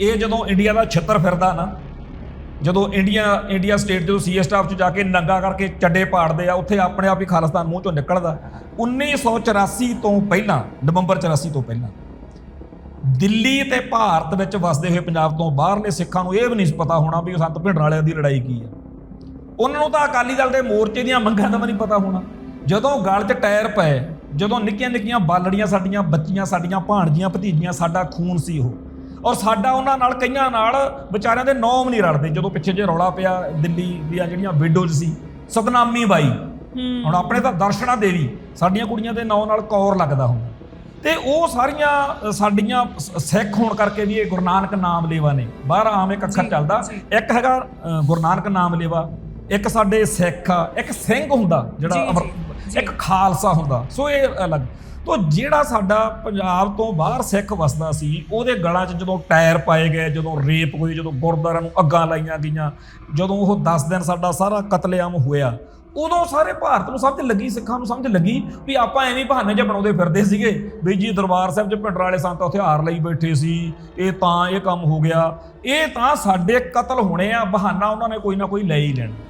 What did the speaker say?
ਇਹ ਜਦੋਂ ਇੰਡੀਆ ਦਾ ਛਿੱਤਰ ਫਿਰਦਾ ਨਾ, ਜਦੋਂ ਇੰਡੀਆ ਇੰਡੀਆ ਸਟੇਟ ਜਦੋਂ ਸੀਐਸ ਸਟਾਫ ਚ ਜਾ ਕੇ ਨੰਗਾ ਕਰਕੇ ਚੱਡੇ ਪਾੜਦੇ ਆ, ਉੱਥੇ ਆਪਣੇ ਆਪ ਹੀ ਖਾਲਿਸਤਾਨ ਮੂੰਹ ਚੋਂ ਨਿਕਲਦਾ। 1984 ਤੋਂ ਪਹਿਲਾਂ, ਨਵੰਬਰ 84 ਤੋਂ ਪਹਿਲਾਂ, ਦਿੱਲੀ ਤੇ ਭਾਰਤ ਵਿੱਚ ਵਸਦੇ ਹੋਏ ਪੰਜਾਬ ਤੋਂ ਬਾਹਰਲੇ ਸਿੱਖਾਂ ਨੂੰ ਇਹ ਵੀ ਨਹੀਂ ਪਤਾ ਹੋਣਾ ਵੀ ਉਹ ਸੰਤ ਭਿੰਡਰ ਵਾਲਿਆਂ ਦੀ ਲੜਾਈ ਕੀ ਹੈ ਉਹਨਾਂ ਨੂੰ ਤਾਂ ਅਕਾਲੀ ਦਲ ਦੇ ਮੋਰਚੇ ਦੀਆਂ ਮੰਗਾਂ ਦਾ ਵੀ ਨਹੀਂ ਪਤਾ ਹੋਣਾ। ਜਦੋਂ ਗਲ 'ਚ ਟਾਇਰ ਪਏ, ਜਦੋਂ ਨਿੱਕੀਆਂ ਨਿੱਕੀਆਂ ਬਾਲੜੀਆਂ ਸਾਡੀਆਂ, ਬੱਚੀਆਂ ਸਾਡੀਆਂ, ਭਾਣਜੀਆਂ, ਭਤੀਜੀਆਂ, ਸਾਡਾ ਖੂਨ ਸੀ ਉਹ। ਔਰ ਸਾਡਾ ਉਹਨਾਂ ਨਾਲ ਕਈਆਂ ਨਾਲ ਵਿਚਾਰਿਆਂ ਦੇ ਨੌਮ ਨਹੀਂ ਰੜਦੇ ਜਦੋਂ ਪਿੱਛੇ ਜੇ ਰੌਲਾ ਪਿਆ ਦਿੱਲੀ ਦੀਆਂ ਜਿਹੜੀਆਂ ਵਿਡੋਜ਼ ਸੀ ਸਤਨਾਮੀ ਬਾਈ। ਹੁਣ ਆਪਣੇ ਤਾਂ ਦਰਸ਼ਨਾ ਦੇਵੀ ਸਾਡੀਆਂ ਕੁੜੀਆਂ ਦੇ ਨਾਂ ਨਾਲ ਕੌਰ ਲੱਗਦਾ ਹੁੰਦਾ ਤੇ ਉਹ ਸਾਰੀਆਂ ਸਾਡੀਆਂ ਸਿੱਖ ਹੋਣ ਕਰਕੇ ਵੀ ਇਹ ਗੁਰੂ ਨਾਨਕ ਨਾਮ ਲੇਵਾ ਨੇ। ਬਾਹਰ ਆਮ ਇੱਕ ਅੱਖਰ ਚੱਲਦਾ। ਇੱਕ ਹੈਗਾ ਗੁਰੂ ਨਾਨਕ ਨਾਮ ਲੇਵਾ ਇੱਕ ਸਾਡੇ ਸਿੱਖ ਆ ਇੱਕ ਸਿੰਘ ਹੁੰਦਾ ਜਿਹੜਾ ਇੱਕ ਖਾਲਸਾ ਹੁੰਦਾ। ਸੋ ਇਹ ਅਲੱਗ। ਤੋ ਜਿਹੜਾ ਸਾਡਾ ਪੰਜਾਬ ਤੋਂ ਬਾਹਰ ਸਿੱਖ ਵਸਦਾ ਸੀ, ਉਹਦੇ ਗਲਾਂ 'ਚ ਜਦੋਂ ਟਾਇਰ ਪਾਏ ਗਏ, ਜਦੋਂ ਰੇਪ ਹੋਈ, ਜਦੋਂ ਗੁਰਦੁਆਰਿਆਂ ਨੂੰ ਅੱਗਾਂ ਲਾਈਆਂ ਗਈਆਂ, ਜਦੋਂ ਉਹ 10 ਦਿਨ ਸਾਡਾ ਸਾਰਾ ਕਤਲੇਆਮ ਹੋਇਆ, ਉਦੋਂ ਸਾਰੇ ਭਾਰਤ ਨੂੰ ਸਮਝ ਲੱਗੀ, ਸਿੱਖਾਂ ਨੂੰ ਸਮਝ ਲੱਗੀ ਵੀ ਆਪਾਂ ਐਵੇਂ ਬਹਾਨੇ ਜਿਹਾ ਬਣਾਉਂਦੇ ਫਿਰਦੇ ਸੀਗੇ ਵੀ ਜੀ ਦਰਬਾਰ ਸਾਹਿਬ 'ਚ ਪਿੰਡਰ ਵਾਲੇ ਸੰਤ ਹਥਿਆਰ ਲਈ ਬੈਠੇ ਸੀ, ਇਹ ਤਾਂ ਇਹ ਕੰਮ ਹੋ ਗਿਆ। ਇਹ ਤਾਂ ਸਾਡੇ ਕਤਲ ਹੋਣੇ ਆ, ਬਹਾਨਾ ਉਹਨਾਂ ਨੇ ਕੋਈ ਨਾ ਕੋਈ ਲੈ ਹੀ ਲੈਣਾ।